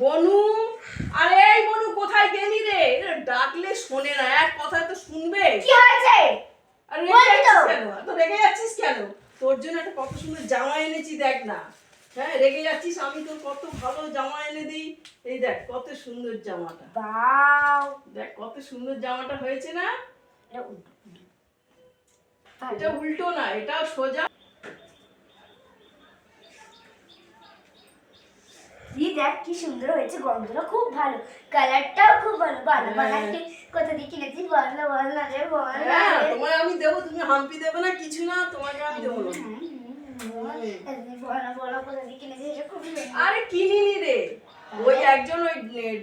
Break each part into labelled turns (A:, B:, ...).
A: বনু আরে এই বনু কোথায় গেলি রে? ডাকলে শোনে না এক কথায় তো শুনবে।
B: কি হয়েছে?
A: আরে রেগে
B: তো?
A: কেন? তো রেগে যাচ্ছিস কেন? তোর জন্য একটা কত সুন্দর জামা এনেছি দেখ না। হ্যাঁ রেগে যাচ্ছিস আমি তোর কত ভালো জামা এনে দিই। এই দেখ কত সুন্দর জামাটা।
B: বাও।
A: দেখ কত সুন্দর জামাটা হয়েছে না?
B: এটা উল্টো।
A: এটা না এটাও সোজা
B: এই দেখ কি সুন্দর হয়েছে গন্ধটা খুব ভালো কালারটাও খুব ভালো। ভালো
A: হ্যাঁ।
B: বানাতে কোথা দিয়ে কিনেছি? বল না বল না রে বল। না
A: হ্যাঁ
B: রে।
A: তোমায় আমি দেবো তুমি হাম্পি দেবে না কিছু না তোমাকে আমি দেবো
B: সুন্দর।
A: আরে কিনিনি রে। ওই একজন ওই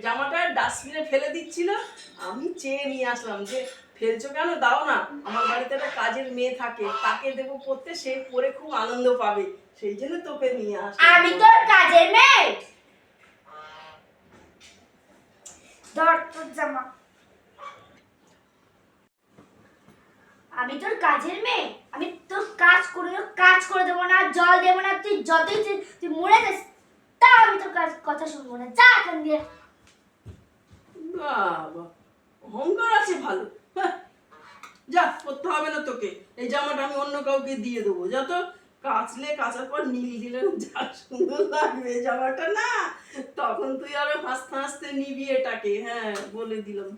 A: জামাটা ডাস্টবিনে ফেলে দিচ্ছিল। আমি চেয়ে নিয়ে আসলাম যে ফেলছো কেন? দাও না। আমার বাড়িতে একটা কাজের মেয়ে থাকে তাকে দেবো পড়তে সে পরে খুব আনন্দ পাবে। সেই জন্য তোকে নিয়ে আসলাম।
B: আমি তোর কাজের মেয়ে? ধর তোর জামা। আমি তোর কাজের মেয়ে। আমি তোর কাজ করে কাজ করে দেবো না, জল না, তুই যতই তুই- তুই মরে যাস তা আমি তোর কাজ কথা শুনব না। যা এখান দিয়ে।
A: বাবা, অহংকার আছে ভালো। হ্যাঁ। যা, করতে হবে না তোকে। এই জামাটা আমি অন্য কাউকে দিয়ে দেবো, যা তো। কাচলে কাচার পর নীল দিলে যা সুন্দর লাগবে জামাটা না। তখন তুই আরও হাসতে হাসতে নিবি এটাকে হ্যাঁ বলে দিলাম।